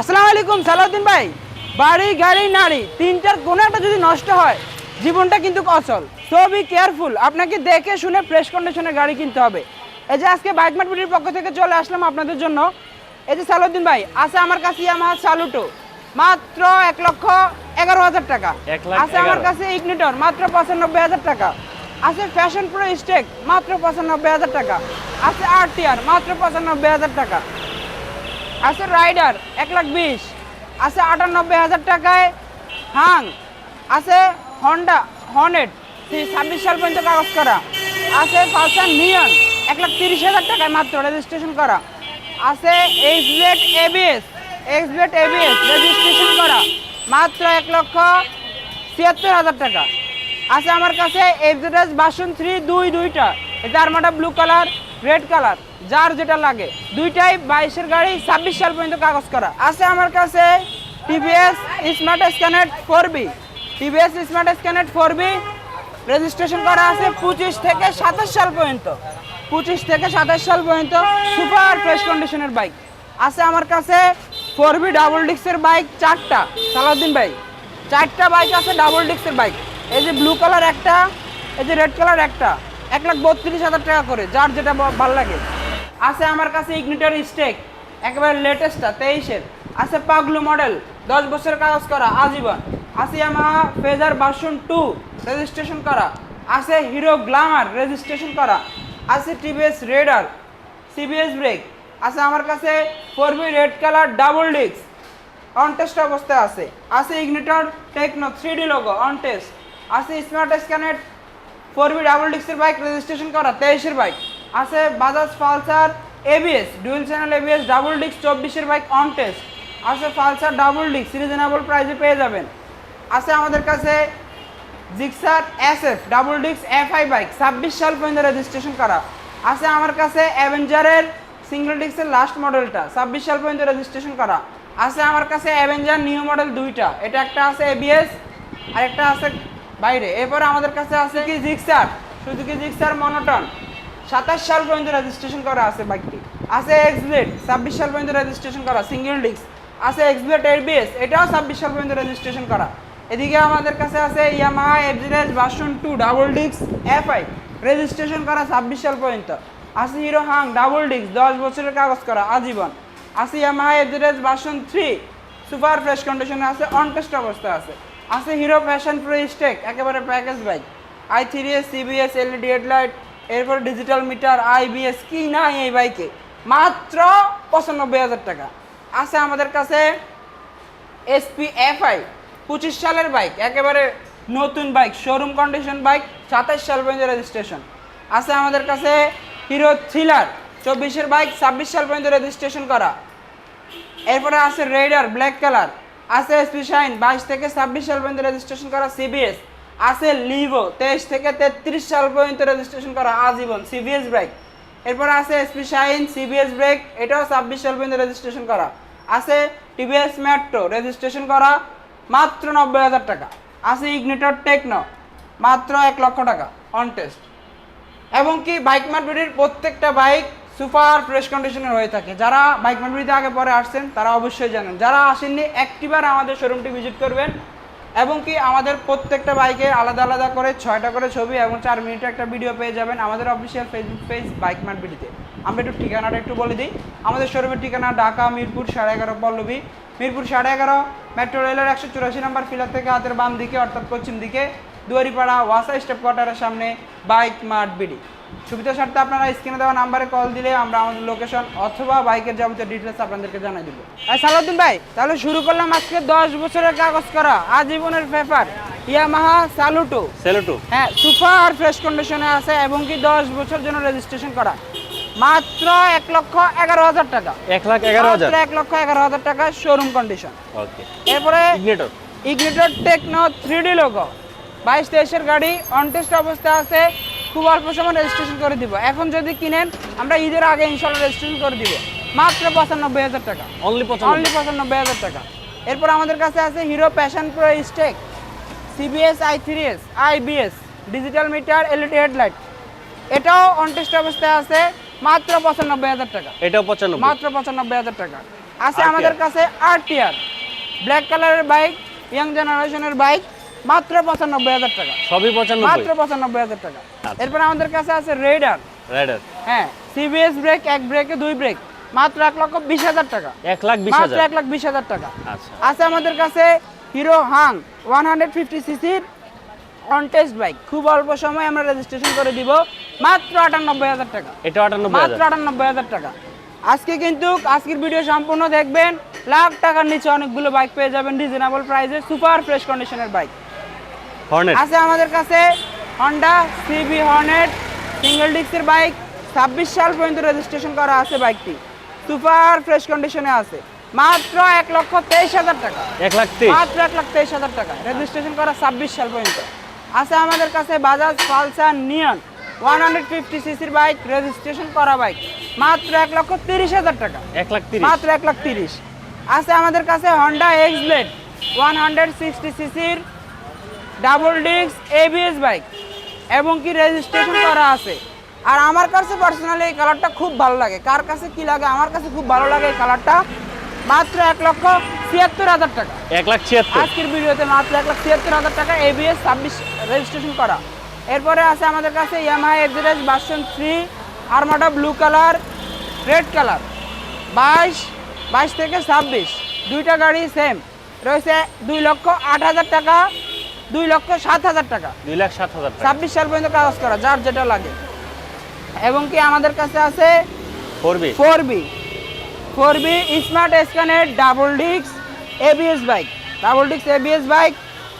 আসসালামু আলাইকুম সালাউদ্দিন ভাই। বাড়ি গাড়ি নারী তিনটার কোনো একটা যদি নষ্ট হয় জীবনটা কিন্তু অচল। সো বি কেয়ারফুল আপনাকে দেখে শুনে ফ্রেশ কন্ডিশনের গাড়ি কিনতে হবে। এই যে আজকে বাইক মার্কেটের পক্ষ থেকে চলে আসলাম আপনাদের জন্য। এই যে সালাউদ্দিন ভাই আছে আমার কাছে ইয়ামাহা সালুটো মাত্র এক লক্ষ এগারো হাজার টাকা। আছে আমার কাছে ইগনিটর মাত্র পঁচানব্বই হাজার টাকা। আছে ফ্যাশন প্রো স্টেক মাত্র পঁচানব্বই হাজার টাকা। আছে আর মাত্র পঁচানব্বই হাজার টাকা। আছে রাইডার, এক লাখ বিশ। আছে আটানব্বই হাজার টাকায় হাং। আছে হন্ডা হর্নেট ছাব্বিশ সাল পর্যন্ত কাগজ করা। আছে পালসার নিয়ন, এক লাখ তিরিশ হাজার টাকায় মাত্র রেজিস্ট্রেশন করা। আছে H blade ABS, X blade ABS, registration করা। মাত্র এক লক্ষ ছিয়াত্তর হাজার টাকা। আছে আমার কাছে এফজেডএস বাসন থ্রি দুই দুইটা। এটা আরমাটা ব্লু কালার রেড কালার যার যেটা লাগে। দুইটাই বাইশের গাড়ি, ছাব্বিশ সাল পর্যন্ত কাগজ করা। আছে আমার কাছে টিভিএস স্মার্ট স্ক্যানেট ফোর বি টিভিএস স্মার্ট স্ক্যানেট ফোর বি রেজিস্ট্রেশন করা আছে পঁচিশ থেকে সাতাশ সাল পর্যন্ত। পঁচিশ থেকে সাতাশ সাল পর্যন্ত সুপার ফ্রেশ কন্ডিশনের বাইক। আছে আমার কাছে ফোর বি ডাবল ডিক্সের বাইক, চারটা। সালাউদ্দিন ভাই, চারটা বাইক আছে ডাবল ডিক্সের বাইক। এই যে ব্লু কালার একটা, এই যে রেড কালার একটা। এক লাখ বত্রিশ হাজার টাকা করে, যার যেটা ভালো লাগে। আছে আমার কাছে ইগনিটার স্টেক একেবারে লেটেস্টটা তেইশের। আছে পাগলু মডেল দশ বছরের কাগজ করা, আজীবন। আছে আমার ফেজার ভার্সন টু রেজিস্ট্রেশন করা। আছে হিরো গ্লামার রেজিস্ট্রেশন করা। আছে টিভিএস রেডার সিবিএস ব্রেক আছে আমার কাছে four V red colour double disc on test অবস্থায় আছে। আছে ignitor techno three D logo on test আছে স্মার্ট স্ক্যানেট ফোর বি ডাবল ডিস্কের বাইক রেজিস্ট্রেশন করা তেইশের বাইক। আছে Bajaj Pulsar ABS dual channel ABS double disc চব্বিশের বাইক অন টেস্ট আছে পালসার ডাবল ডিস্ক রিজনেবল প্রাইসে পেয়ে যাবেন। আছে আমাদের কাছে Gixxer SF double disc FI bike ছাব্বিশ সাল পর্যন্ত রেজিস্ট্রেশন করা। আছে আমার কাছে অ্যাভেঞ্জারের সিঙ্গল ডিস্কের লাস্ট মডেলটা ছাব্বিশ সাল পর্যন্ত রেজিস্ট্রেশন করা। আছে আমার কাছে অ্যাভেঞ্জার নিউ মডেল দুইটা, এটা একটা আছে এবিএস আর একটা আছে বাইরে, এরপরে আমাদের কাছে আছে কি জিক্সার শুধু কি জিক্সার মনোটন। সাতাশ সাল পর্যন্ত রেজিস্ট্রেশন করা আছে বাইকটি। আছে এক্সব্লেড ছাব্বিশ সাল পর্যন্ত রেজিস্ট্রেশন করা সিঙ্গেল ডিস্ক আছে এক্সব্লেড এবিএস এটাও ছাব্বিশ সাল পর্যন্ত রেজিস্ট্রেশন করা। এদিকে আমাদের কাছে আছে Yamaha FZ version two double disc FI registration করা ছাব্বিশ সাল পর্যন্ত। আছে হিরো হাং ডাবল ডিস্ক দশ বছরের কাগজ করা, আজীবন। আছে Yamaha FZ version three super fresh কন্ডিশনে আছে অন টেস্ট অবস্থা আছে। আছে হিরো প্যাশন প্রো স্টেক, একেবারে package bike I three S CBS LED headlight এরপর ডিজিটাল মিটার আইবিএস কি নাই এই বাইকে মাত্র পঁচানব্বই হাজার টাকা। আছে আমাদের কাছে এসপি এফআই পঁচিশ সালের বাইক একেবারে নতুন বাইক শোরুম কন্ডিশন বাইক সাতাশ সাল পর্যন্ত রেজিস্ট্রেশন আছে আমাদের কাছে হিরো থ্রিলার, চব্বিশের বাইক ছাব্বিশ সাল পর্যন্ত রেজিস্ট্রেশন করা। এরপরে আছে রেডার ব্ল্যাক কালার আছে এসপি শাইন বাইশ থেকে ছাব্বিশ সাল পর্যন্ত রেজিস্ট্রেশন করা সিবিএস আছে লিভো, তেইশ থেকে তেত্রিশ সাল পর্যন্ত রেজিস্ট্রেশন করা আজীবন সিবিএস ব্রেক এরপর আছে এসপি শাইন সিবিএস ব্রেক এটাও ছাব্বিশ সাল পর্যন্ত রেজিস্ট্রেশন করা। আছে টিভিএস মেট্রো রেজিস্ট্রেশন করা মাত্র নব্বই হাজার টাকা। আছে ইগনিটর টেকনো মাত্র এক লক্ষ টাকা অন টেস্ট এবং কি বাইক মার্কেটের প্রত্যেকটা বাইক সুপার ফ্রেশ কন্ডিশনের হয়ে থাকে। যারা বাইক মার্কেটে আগে পরে আসছেন, তারা অবশ্যই জানেন। যারা আসেননি, একটিবার আমাদের শোরুমটি ভিজিট করবেন এবং কি আমাদের প্রত্যেকটা বাইকে আলাদা আলাদা করে ছয়টা করে ছবি এবং চার মিনিটে একটা ভিডিও পেয়ে যাবেন আমাদের অফিসিয়াল ফেসবুক পেজ বাইক মার্কেটিতে আমরা একটু ঠিকানাটা একটু বলে দিই। আমাদের শোরুমের ঠিকানা ঢাকা, মিরপুর, সাড়ে এগারো, পল্লবী। মিরপুর, সাড়ে এগারো মেট্রো রেলের একশো চুরাশি নম্বর ফিলার থেকে হাতের বাম দিকে, অর্থাৎ পশ্চিম দিকে, দুয়ারিপাড়া, ওয়াসা স্টেপ কোয়ার্টারের সামনে, বাইক মার্ট বিডি। সুবিধা স্বার্থে আপনারা স্ক্রিনে দেওয়া নাম্বারে কল দিলে আমরা আমাদের লোকেশন অথবা বাইকের যাবতীয় ডিটেলস আপনাদেরকে জানাই দিব। আর সালাউদ্দিন ভাই তাহলে শুরু করলাম আজকে দশ বছরের কাগজ করা আজীবনের পেপার ইয়ামাহা সালুটো সেলোটু হ্যাঁ সুপার ফ্রেশ কন্ডিশনে আছে এবং কি দশ বছর জন্য রেজিস্ট্রেশন করা। মাত্র এক লক্ষ এগারো হাজার টাকা। এক লাখ এগারো হাজার। এক লক্ষ এগারো হাজার টাকা শোরুম কন্ডিশন ওকে এরপরে Ignitor Ignitor Techno three D logo বাইশ তেইশের গাড়ি অনটেস্ট অবস্থা আছে। খুব অল্প সময় রেজিস্ট্রেশন করে দিব। এখন যদি কিনেন আমরা ঈদের আগে ইনশাল্লাহ রেজিস্ট্রেশন করে দিব। মাত্র পঁচানব্বই হাজার টাকা। অনলি অনলি পঁচানব্বই হাজার টাকা। এরপর আমাদের কাছে আছে Hero Passion pro stake CBS I three S IBS digital meter LED headlight এটাও অনটেস্ট অবস্থায় আছে মাত্র পঁচানব্বই হাজার টাকা। এটাও পঁচানব্বই। মাত্র পঁচানব্বই হাজার টাকা। আছে আমাদের কাছে আরটিআর ব্ল্যাক কালারের বাইক ইয়াং জেনারেশনের বাইক মাত্র পঁচানব্বই হাজার টাকা। সবই পঁচানব্বই। মাত্র পঁচানব্বই হাজার টাকা। এরপর আমাদের কাছে আছে রেডার রাইডার হ্যাঁ সিবিএস ব্রেক এক ব্রেকে দুই ব্রেক মাত্র এক লক্ষ বিশ হাজার টাকা। এক লাখ বিশ মাত্র হাজার। এক লাখ বিশ হাজার টাকা। আচ্ছা। আছে আমাদের কাছে Hero Hunk one hundred fifty সিসির অন টেস্ট বাইক খুব অল্প সময় আমরা রেজিস্ট্রেশন করে দিব মাত্র আটানব্বই হাজার টাকা। এটা আটানব্বই মাত্র হাজার। আটানব্বই হাজার টাকা। আজকে কিন্তু আজকের ভিডিও সম্পূর্ণ দেখবেন লাখ টাকার নিচে অনেকগুলো বাইক পেয়ে যাবেন রিজনেবল প্রাইসে সুপার ফ্রেশ কন্ডিশনের বাইক হর্নেট আছে আমাদের কাছে হন্ডা সিবি হর্নেট সিঙ্গেল ডিস্কের বাইক ছাব্বিশ সাল পর্যন্ত রেজিস্ট্রেশন করা আছে বাইকটি। সুপার ফ্রেশ কন্ডিশনে আছে। মাত্র এক লক্ষ তেইশ হাজার টাকা। এক লাখ মাত্র এক লাখ তেইশ হাজার টাকা। রেজিস্ট্রেশন করা ছাব্বিশ সাল পর্যন্ত। আছে আমাদের কাছে Bajaj Pulsar Neon one hundred fifty সিসির বাইক রেজিস্ট্রেশন করা বাইক। মাত্র এক লক্ষ তিরিশ হাজার টাকা। এক লাখ তিরিশ। মাত্র এক লাখ তিরিশ। আছে আমাদের কাছে Honda X Blade one hundred sixty সিসির ডাবল ডিস্ক এবিএস বাইক। এবং কি রেজিস্ট্রেশন করা আছে? আর আমার কাছে পার্সোনালি এই কালারটা খুব ভালো লাগে। কার কাছে কি লাগে? আমার কাছে খুব ভালো লাগে এই কালারটা মাত্র এক লক্ষ ছিয়াত্তর হাজার টাকা। এক লাখ ছিয়াত্তর। আজকের ভিডিওতে মাত্র এক লাখ ছিয়াত্তর হাজার টাকা এবিএস ছাব্বিশ রেজিস্ট্রেশন করা। এরপরে আছে আমাদের কাছে ইয়ামাহা এক্সিরেস ভার্সন থ্রি আরমাটা ব্লু কালার রেড কালার বাইশ বাইশ থেকে ছাব্বিশ। দুইটা গাড়ি সেম রয়েছে দুই লক্ষ আট হাজার টাকা। দুই লক্ষ সাত হাজার টাকা। দুই লাখ সাত হাজার ছাব্বিশ সাল পর্যন্ত কাগজ করা যার যেটা লাগে। এবং কি আমাদের কাছে আছে? করবি four B four B smart স্ক্যানের ডাবল ডিক্স এবিএস বাইক ডাবল ডিক্স এবিএস বাইক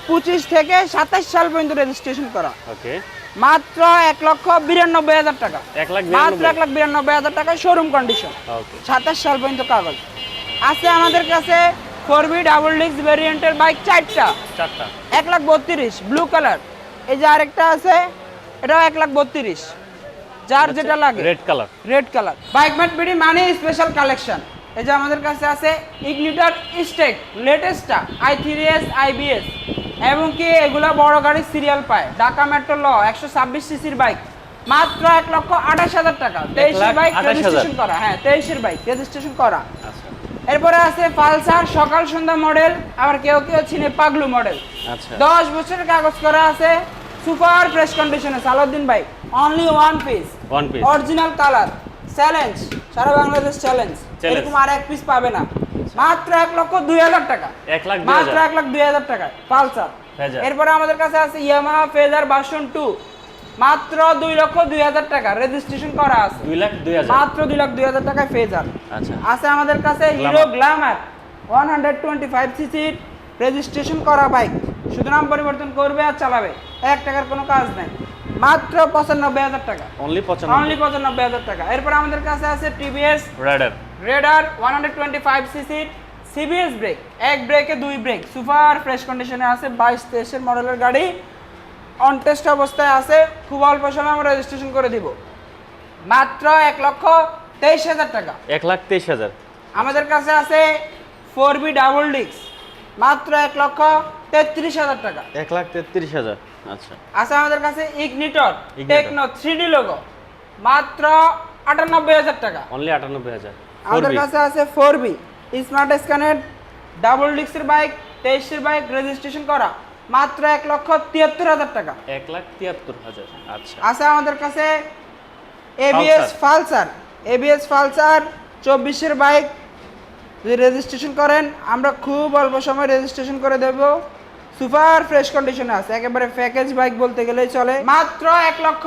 পঁচিশ থেকে সাতাশ সাল পর্যন্ত রেজিস্ট্রেশন করা। ওকে মাত্র এক লক্ষ বিরানব্বই হাজার টাকা। মাত্র এক লাখ বিরানব্বই হাজার টাকা শোরুম কন্ডিশন সাতাশ সাল পর্যন্ত কাগজ। আছে আমাদের কাছে ফোর বি ডাবল ডিক্স ভ্যারিয়েন্টের বাইক চারটা। চারটা। এক লাখ বত্রিশ ব্লু কালার এই যে আরেকটা আছে এটাও এক লাখ বত্রিশ। যার যেটা লাগে। Red colour red colour bike matte BD মানে স্পেশাল কালেকশন এই যে আমাদের কাছে আছে ইগনিটার স্টেক লেটেস্টটা আই থ্রি এস আইবিএস এবং কি এগুলা বড় গাড়ির সিরিয়াল পায়। ঢাকা মেট্রো ল একশো ছাব্বিশ সিসির বাইক মাত্র এক লক্ষ আঠাশ হাজার টাকা। তেইশের বাইক 28,000 রেজিস্ট্রেশন করা। হ্যাঁ তেইশের বাইক রেজিস্ট্রেশন করা। আচ্ছা। এরপরে আছে পালসার সকাল সন্ধ্যা মডেল আবার কেউ কেউ চিনে পাগলু মডেল। আচ্ছা। দশ বছরের কাগজ করা আছে সুপার ফ্রেশ কন্ডিশনে Salauddin bike only one piece one piece original colour challenge সারা বাংলাদেশ চ্যালেঞ্জ এরকম আর এক পিস পাবে না। মাত্র এক লক্ষ দুই হাজার টাকা। এক লাখ মাত্র এক লাখ দুই হাজার টাকা পালসার। এরপরে আমাদের কাছে আছে ইয়ামাহা ফেজার ভার্সন টু মাত্র দুই লক্ষ দুই হাজার টাকা রেজিস্ট্রেশন করা আছে। দুই লাখ দুই হাজার? মাত্র দুই লাখ দুই হাজার টাকায় ফেজার আচ্ছা। আছে আমাদের কাছে Hero Glamour one hundred twenty five সিসির রেজিস্ট্রেশন করা বাইক শুধু নাম পরিবর্তন করবে আর চালাবে এক টাকার কোনো কাজ নেই। মাত্র পঁচানব্বই হাজার টাকা। অনলি পঁচানব্বই। অনলি পঁচানব্বই হাজার টাকা। এরপর আমাদের কাছে আছে TVS Raider Raider one hundred twenty five সিসির সিবিএস ব্রেক এক ব্রেকে দুই ব্রেক সুপার ফ্রেশ কন্ডিশনে আছে বাইশ তেইশের মডেলের গাড়ি। অন টেস্ট অবস্থায় আছে খুব অল্প সময় আমরা রেজিস্ট্রেশন করে দিব। মাত্র এক লক্ষ তেইশ হাজার টাকা। এক লাখ তেইশ হাজার। আমাদের কাছে আছে ফোর বি ডাবল ডিক্স মাত্র এক লক্ষ তেত্রিশ হাজার টাকা। এক লাখ তেত্রিশ হাজার আচ্ছা। আছে আমাদের কাছে Ignitor. Techno three D logo মাত্র আটানব্বই হাজার টাকা। অনলি আটানব্বই হাজার। আমাদের কাছে আছে ফোর বি স্মার্ট স্ক্যানের ডাবল ডিক্সের বাইক তেইশের বাইক রেজিস্ট্রেশন করা। মাত্র এক লক্ষ তিয়াত্তর হাজার টাকা। এক লাখ তিয়াত্তর হাজার আচ্ছা। আছে আমাদের কাছে এবিএস ফালসার এবিএস ফালসার চব্বিশের বাইক। যদি রেজিস্ট্রেশন করেন আমরা খুব অল্প সময় রেজিস্ট্রেশন করে দেব। সুপার ফ্রেশ কন্ডিশনে আছে একেবারে প্যাকেজ বাইক বলতে গেলেই চলে। মাত্র এক লক্ষ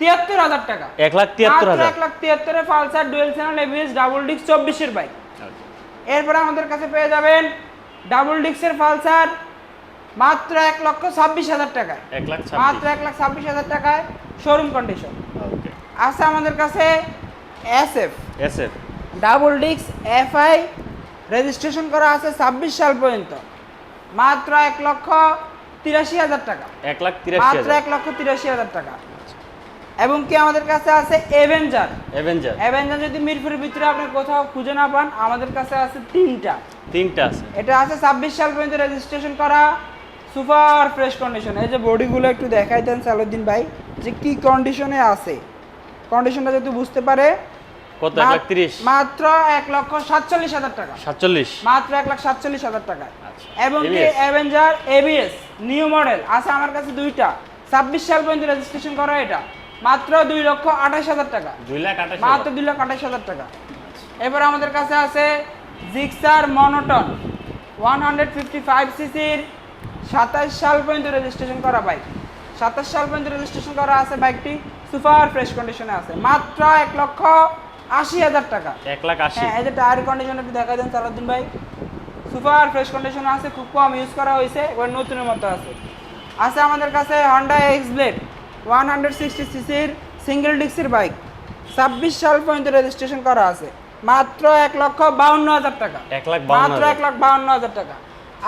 তিয়াত্তর হাজার টাকা। এক লাখ তিয়াত্তর হাজার। এক lakh তিয়াত্তরে Pulsar dual channel ABS double ডিক্স চব্বিশের বাইক এরপরে আমাদের কাছে পেয়ে যাবেন ডাবল ডিক্সের পালসার মাত্র এক লক্ষ ছাব্বিশ হাজার টাকায়। মাত্র এক লাখ ছাব্বিশ হাজার টাকায় শোরুম কন্ডিশন আছে আমাদের কাছে S F S F double ডিক্স এফআই রেজিস্ট্রেশন করা আছে ছাব্বিশ সাল পর্যন্ত। মাত্র এক লক্ষ তিরাশি হাজার টাকা। এক লাখ মাত্র এক লক্ষ তিরাশি হাজার টাকা। এবং কি আমাদের কাছে আছে এভেঞ্জার অ্যাভেঞ্জার অ্যাভেঞ্জার যদি মিরপুরের ভিতরে আপনি কোথাও খুঁজে না পান আমাদের কাছে আছে তিনটা। তিনটা আছে। এটা আছে ছাব্বিশ সাল পর্যন্ত রেজিস্ট্রেশন করা। সুপার ফ্রেশ কন্ডিশন এই যে বডিগুলো একটু দেখাই দেন সালুদ্দিন ভাই যে কি কন্ডিশনে আছে। কন্ডিশনটা যদি বুঝতে পারে কত? এক লাখ তিরিশ। মাত্র এক লক্ষ সাতচল্লিশ হাজার টাকা। সাতচল্লিশ। মাত্র এক লাখ সাতচল্লিশ হাজার টাকা। আচ্ছা। এবং কি? অ্যাভেঞ্জার এবিএস নিউ মডেল আছে আমার কাছে দুইটা। ছাব্বিশ সাল পর্যন্ত রেজিস্ট্রেশন করা এটা। মাত্র দুই লক্ষ আঠাশ হাজার টাকা। দুই লাখ আঠাশ মাত্র দুই লাখ আঠাশ হাজার টাকা। এবার আমাদের কাছে আছে Gixxer monotone one hundred fifty five সিসির সাতাশ সাল পর্যন্ত রেজিস্ট্রেশন করা বাইক সাতাশ সাল পর্যন্ত রেজিস্ট্রেশন করা আছে বাইকটি সুপার ফ্রেশ কন্ডিশনে আছে। মাত্র এক লক্ষ আশি হাজার টাকা। এক লাখ আশি। হ্যাঁ এই যে টায়ার কন্ডিশন একটু দেখা দেন সালাউদ্দিন ভাই। সুপার ফ্রেশ কন্ডিশন আছে খুব কম ইউজ করা হয়েছে এবার নতুনের মতো আছে। আছে আমাদের কাছে Honda X Blade one hundred sixty সিসির সিঙ্গেল ডিক্সির বাইক ছাব্বিশ সাল পর্যন্ত রেজিস্ট্রেশন করা আছে। মাত্র এক লক্ষ বাউন্ন হাজার টাকা। এক লাখ মাত্র এক লাখ বাউন্ন হাজার টাকা।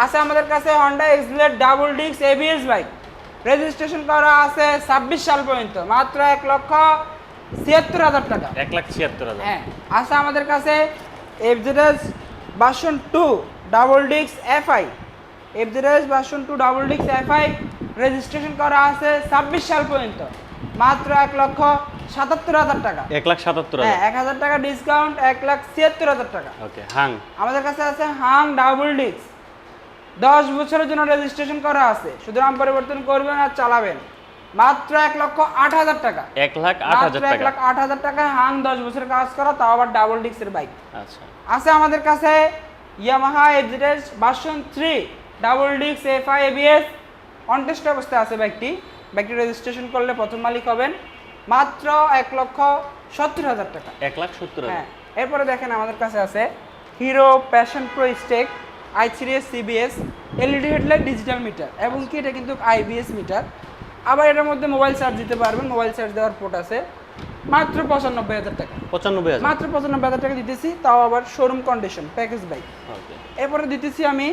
আছে আমাদের কাছে হন্ডা এক্স ব্লেড ডাবল ডিক্স এবিএস বাইক রেজিস্ট্রেশন করা আছে ছাব্বিশ সাল পর্যন্ত মাত্র এক লক্ষ ছিয়াত্তর হাজার টাকা। এক লাখ ছিয়াত্তর হাজার। হ্যাঁ আছে আমাদের কাছে এফজেডএস বাসন টু ডাবল ডিক্স FI FZS version two double ডিক্স এফআই রেজিস্ট্রেশন করা আছে ছাব্বিশ সাল পর্যন্ত মাত্র এক লক্ষ সাতাত্তর হাজার টাকা। এক লাখ সাতাত্তর হ্যাঁ এক হাজার টাকা ডিসকাউন্ট এক লাখ ছিয়াত্তর হাজার টাকা। ওকে হাং আমাদের কাছে আছে হাং ডাবল ডিক্স দশ বছরের জন্য রেজিস্ট্রেশন করা আছে। শুধু নাম পরিবর্তন করবেন আর চালাবেন। মাত্র এক লক্ষ আট হাজার টাকা। এক লাখ আট হাজার এক টাকা। লাখ আট হাজার টাকা হাং দশ বছরের কাজ করা তাও আবার ডাবল ডিক্সের বাইক আচ্ছা। আছে আমাদের কাছে Yamaha FZS version three double ডিক্স এফআই এবিএস অনটেস্ট অবস্থায় আছে বাইকটি বাইকটি রেজিস্ট্রেশন করলে প্রথম মালিক হবেন মাত্র এক লক্ষ সত্তর হাজার টাকা। এক লাখ সত্তর হ্যাঁ এরপরে দেখেন আমাদের কাছে আছে Hero Passion pro stake I three S CBS LED headlight digital meter এবং কি এটা কিন্তু আইবিএস মিটার। আবার এটার মধ্যে মোবাইল চার্জ দিতে পারবেন মোবাইল চার্জ দেওয়ার পোর্ট আছে। মাত্র পঁচানব্বই হাজার টাকা। পঁচানব্বই হাজার। মাত্র পঁচানব্বই হাজার টাকা দিতেছি তাও আবার শোরুম কন্ডিশন প্যাকেজ বাইক এরপরে দিতেছি আমি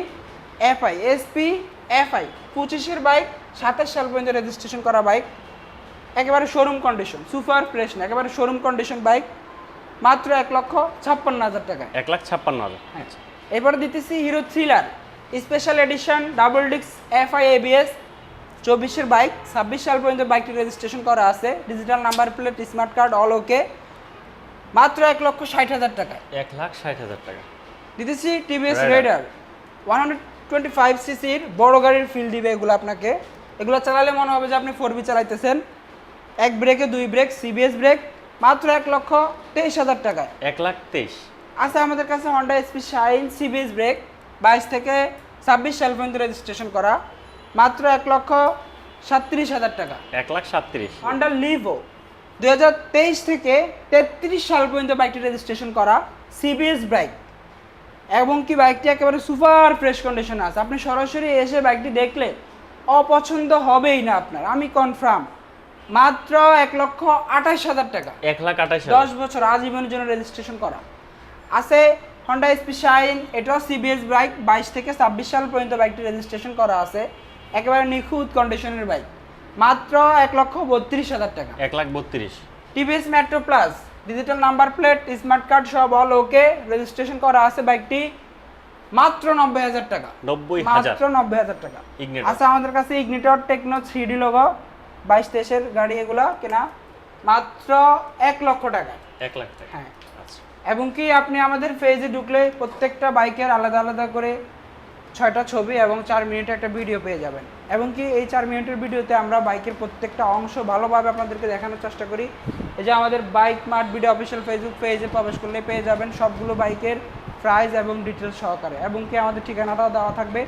এফআই এসপি এফআই পঁচিশের বাইক সাতাশ সাল পর্যন্ত রেজিস্ট্রেশন করা বাইক একেবারে শোরুম কন্ডিশন সুপার ফ্রেশ না একেবারে শোরুম কন্ডিশন বাইক মাত্র এক লক্ষ ছাপ্পান্ন হাজার টাকা এক লাখ ছাপ্পান্ন হাজার। হ্যাঁ এরপরে দিতেছি Hero Thriller special edition double ডিক্স এফআই এবিএস চব্বিশের বাইক ছাব্বিশ সাল পর্যন্ত বাইকটি রেজিস্ট্রেশন করা আছে। Digital number plate smart card all okay মাত্র এক লক্ষ ষাট হাজার টাকা এক লাখ ষাট হাজার টাকা। দিতেছি TVS Raider one hundred twenty five সিসির বড় গাড়ির ফিল দিবে এগুলো আপনাকে। এগুলো চালালে মনে হবে যে আপনি ফোর বি চালাইতেছেন। এক ব্রেকে দুই ব্রেক সিবিএস ব্রেক মাত্র এক লক্ষ তেইশ হাজার টাকা এক লাখ তেইশ। আছে আমাদের কাছে Honda SP Shine CBS brake বাইশ থেকে ছাব্বিশ সাল পর্যন্ত রেজিস্ট্রেশন করা মাত্র এক লক্ষ সাতত্রিশ হাজার টাকা। এক লাখ সাতত্রিশ। হন্ডা লিভো দুই হাজার তেইশ থেকে তেত্রিশ সাল পর্যন্ত বাইকটি রেজিস্ট্রেশন করা সিবিএস বাইক এবং কি বাইকটি একেবারে সুপার ফ্রেশ কন্ডিশনে আছে। আপনি সরাসরি এসে বাইকটি দেখলে অপছন্দ হবেই না আপনার। আমি কনফার্ম মাত্র এক লক্ষ আঠাশ হাজার টাকা। এক লাখ আঠাশ দশ বছর আজীবনের জন্য রেজিস্ট্রেশন করা। আছে হন্ডা এসপি শাইন এটাও সিবিএস বাইক বাইশ থেকে ছাব্বিশ সাল পর্যন্ত বাইকটি রেজিস্ট্রেশন করা আছে। একেবারে নিখুঁত কন্ডিশনের বাইক মাত্র এক লক্ষ বত্রিশ হাজার টাকা। এক লাখ বত্রিশ। TVS Metro Plus digital number plate smart card সব অল ওকে রেজিস্ট্রেশন করা আছে বাইকটি মাত্র নব্বই হাজার টাকা। নব্বই মাত্র নব্বই হাজার টাকা। আছে আমাদের কাছে Ignitor Techno three D logo বাইশ তেইশের গাড়ি এগুলা কেনা। মাত্র এক লক্ষ টাকা। এক লাখ টাকা। হ্যাঁ। আচ্ছা এবং কি আপনি আমাদের ফেজে ঢুকলে প্রত্যেকটা বাইকের আলাদা আলাদা করে ছয়টা ছবি এবং চার মিনিটের একটা ভিডিও পেয়ে যাবেন। এবং কি এই চার মিনিটের ভিডিওতে আমরা বাইকের প্রত্যেকটা অংশ ভালোভাবে আপনাদেরকে দেখানোর চেষ্টা করি। এই যে আমাদের bike mart video official Facebook পেজে প্রবেশ করলে পেয়ে যাবেন সবগুলো বাইকের প্রাইস এবং ডিটেলস সহকারে। এবং কি আমাদের ঠিকানাটাও দেওয়া থাকবে।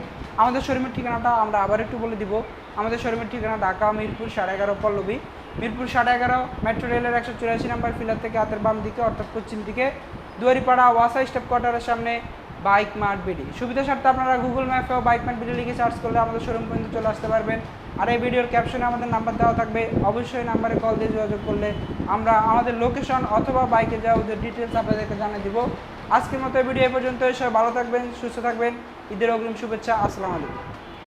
আমাদের শোরুমের ঠিকানাটা আমরা আবার একটু বলে দিব। আমাদের শোরুমের ঠিকানা ঢাকা, মিরপুর, সাড়ে এগারো পল্লবী। মিরপুর সাড়ে এগারো মেট্রো রেলের একশো চুরাশি নাম্বার ফিলার থেকে হাতের বাম দিকে, অর্থাৎ পশ্চিম দিকে। দুয়ারিপাড়া, ওয়াসা স্টেপ কোয়ার্টারের সামনে, বাইক মার্ট বিডি। সুবিধা স্বার্থে আপনারা গুগল ম্যাপেও বাইক মার্ট বিডি লিখে সার্চ করলে আমাদের শোরুম পর্যন্ত চলে আসতে পারবেন। আর এই ভিডিওর ক্যাপশনে আমাদের নাম্বার দেওয়া থাকবে। অবশ্যই নাম্বারে কল দিয়ে যোগাযোগ করলে আমরা আমাদের লোকেশন অথবা বাইকে যাওয়া ওদের ডিটেলস আপনাদেরকে জানিয়ে দিব। আজকের মতো এই ভিডিও এ পর্যন্ত সবাই ভালো থাকবেন, সুস্থ থাকবেন। ঈদের অগ্রিম শুভেচ্ছা। আসসালামু আলাইকুম।